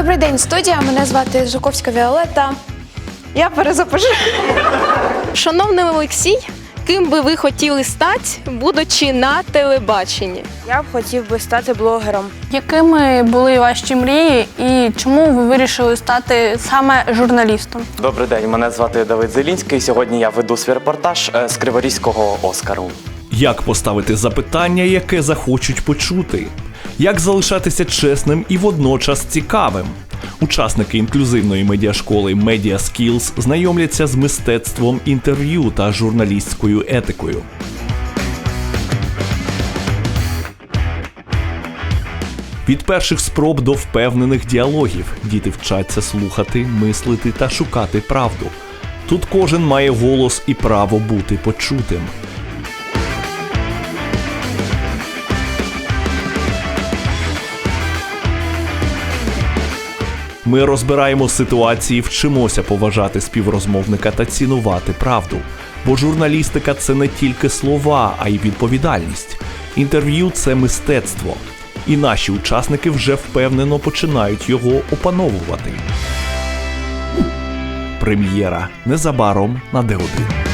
Добрий день, студія. Мене звати Жуковська Віолетта. Я перезапишу. Шановний Олексій, ким би ви хотіли стати, будучи на телебаченні? Я б хотів би стати блогером. Якими були ваші мрії і чому ви вирішили стати саме журналістом? Добрий день, мене звати Давид Зелінський. Сьогодні я веду свій репортаж е, з Криворізького Оскару. Як поставити запитання, яке захочуть почути? Як залишатися чесним і водночас цікавим? Учасники інклюзивної медіашколи Media Skills знайомляться з мистецтвом інтерв'ю та журналістською етикою. Від перших спроб до впевнених діалогів діти вчаться слухати, мислити та шукати правду. Тут кожен має голос і право бути почутим. Ми розбираємо ситуації, вчимося поважати співрозмовника та цінувати правду. Бо журналістика це не тільки слова, а й відповідальність. Інтерв'ю це мистецтво. І наші учасники вже впевнено починають його опановувати. Прем'єра незабаром на Д1.